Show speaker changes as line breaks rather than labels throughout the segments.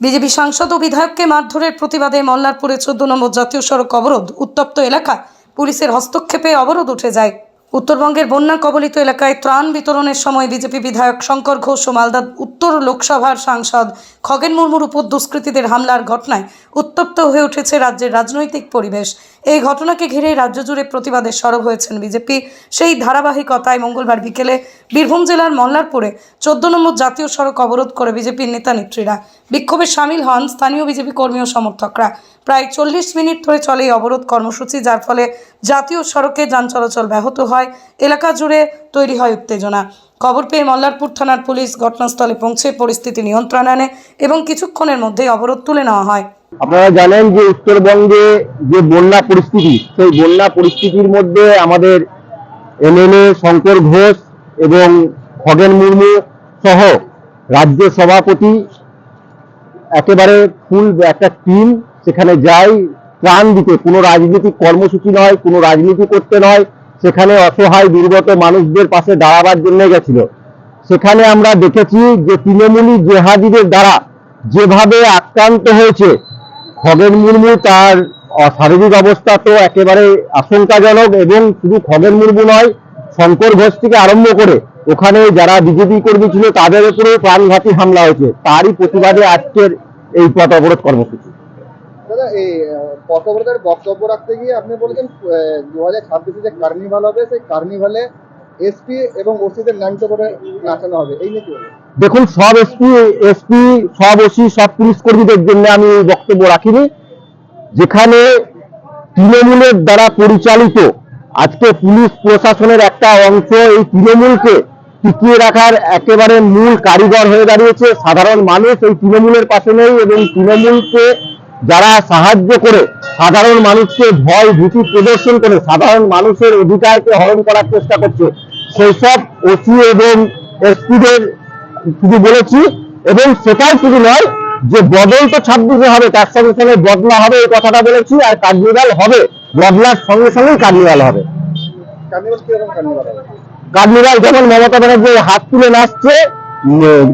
BJP সাংসদ ও বিধায়ককে মারধরের প্রতিবাদে মল্লারপুরে চোদ্দ নম্বর জাতীয় সড়ক অবরোধ। উত্তপ্ত এলাকা পুলিশের হস্তক্ষেপে অবরোধ উঠে যায়। উত্তরবঙ্গের বন্যা কবলিত এলাকায় ত্রাণ বিতরণের সময় বিজেপি বিধায়ক শঙ্কর ঘোষ ও মালদা উত্তর লোকসভার সাংসদ খগেন মুর্মুর উপর দুষ্কৃতীদের হামলার ঘটনায় উত্তপ্ত হয়ে উঠেছে রাজ্যের রাজনৈতিক পরিবেশ। এই ঘটনাকে ঘিরে রাজ্য জুড়ে প্রতিবাদে সরব হয়েছেন বিজেপি। সেই ধারাবাহিকতায় মঙ্গলবার বিকেলে বীরভূম জেলার মল্লারপুরে চোদ্দ নম্বর জাতীয় সড়ক অবরোধ করে বিজেপির নেতা নেত্রীরা। বিক্ষোভে সামিল হন স্থানীয় বিজেপি কর্মী ও সমর্থকরা। প্রায় চল্লিশ মিনিট ধরে চলে এই অবরোধ কর্মসূচি, যার ফলে জাতীয় সড়কে যান চলাচল ব্যাহত হয়। এলাকা জুড়ে তৈরি হয় উত্তেজনা। খবর পেয়ে মল্লারপুর থানার পুলিশ ঘটনাস্থলে পৌঁছে পরিস্থিতি নিয়ন্ত্রণে আনে এবং কিছুক্ষণের মধ্যেই অবরোধ তুলে নেওয়া হয়।
আপনারা জানেন যে উত্তরবঙ্গে যে বন্যা পরিস্থিতি, সেই বন্যা পরিস্থিতির মধ্যে আমাদের এমএলএ শঙ্কর ঘোষ এবং খগেন মুর্মু সহ রাজ্য সভাপতি একেবারে ফুল একটা টিম সেখানে যায়, ত্রাণ দিতে। কোনো রাজনৈতিক কর্মসূচি নয়, কোনো রাজনীতি করতে নয়। সেখানে অসহায় দুর্গত মানুষদের পাশে দাঁড়াবার জন্য গেছিল। সেখানে আমরা দেখেছি যে তৃণমূলী জেহাদিদের দ্বারা যেভাবে আক্রান্ত হয়েছে, খগেন মুর্মু তার শারীরিক অবস্থা তো একেবারে আশঙ্কাজনক এবং শুধু খগেন মুর্মু নয়, শঙ্কর ঘোষ থেকে আরম্ভ করে ওখানে যারা বিজেপি কর্মী ছিল তাদের উপরেও প্রাণঘাতী হামলা হয়েছে। তারই প্রতিবাদে আজকের এই পথ অবরোধ কর্মসূচি।
দাদা পথ অবরোধের বক্তব্য রাখতে গিয়ে আপনি বলেছেন দু হাজার ছাব্বিশে যে কার্নিভাল হবে, সেই কার্নিভালে এসপি এবং ওসিদের ন্যাংটো করে নাচানো হবে। এই নিয়ে
দেখুন, সব এসপি এসপি, সব ওসি, সব পুলিশ কর্মীদের জন্য আমি এই বক্তব্য রাখিনি। যেখানে তৃণমূলের দ্বারা পরিচালিত আজকে পুলিশ প্রশাসনের একটা অংশ এই তৃণমূলকে টিকিয়ে রাখার একেবারে মূল কারিগর হয়ে দাঁড়িয়েছে। সাধারণ মানুষ এই তৃণমূলের পাশে নেই এবং তৃণমূলকে যারা সাহায্য করে সাধারণ মানুষকে ভয়, ভীতি প্রদর্শন করে, সাধারণ মানুষের অধিকারকে হরণ করার চেষ্টা করছে সেই সব ওসি এবং এসপিদের শুধু বলেছি, এবং সেটাই শুধু নয়, যে বদল তো ছাব্বিশে হবে, তার সঙ্গে সঙ্গে বদলা হবে, এই কথাটা বলেছি, আর কার্নিভাল হবে, বদলার সঙ্গে সঙ্গেই কার্নিভাল হবে।
কার্নিভাল
যেমন মমতা ব্যানার্জি হাত তুলে নাচছে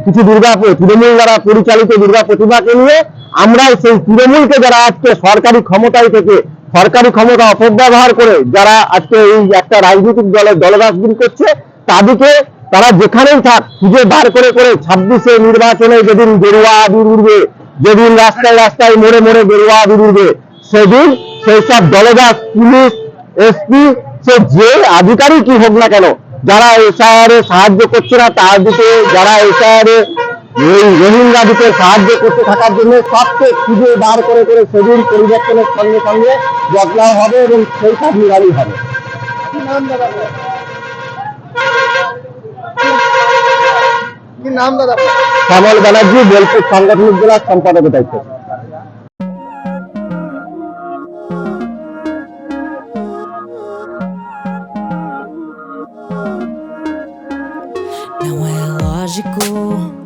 কিছু দুর্গা তৃণমূল দ্বারা পরিচালিত দুর্গা প্রতিভাকে নিয়ে আমরা সেই তৃণমূলকে যারা আজকে সরকারি ক্ষমতায় থেকে সরকারি ক্ষমতা অপব্যবহার করে যারা আজকে এই একটা রাজনৈতিক দলের দলরাজনীতি করছে, তাদেরকে তারা যেখানেই থাক খুঁজে বার করে করে ছাব্বিশে নির্বাচনে যেদিন গেরুয়া আবির উঠবে যেদিন রাস্তায় রাস্তায় মোড়ে মোড়ে গেরুয়া আবির উঠবে সেদিন সেই সব দলদাস, পুলিশ, এসপি, সে যে আধিকারিকই হোক না কেন, যারা এসআইআর এ সাহায্য করছে না তাদেরকে যারা এসআইআর এ এই রোহিঙ্গাদিকে সাহায্য করতে থাকার জন্য সবকে খুঁজে বার করে করে সেদিন পরিবর্তনের সঙ্গে সঙ্গে বদলাও হবে এবং সেই কার্নিভালই হবে
কি নাম দাদা আপনার? কি নাম দাদা আপনার?
শ্যামল ব্যানার্জি বোলপুর সাংগঠনিক জেলার সম্পাদকের দায়িত্ব
é lógico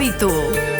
hábito.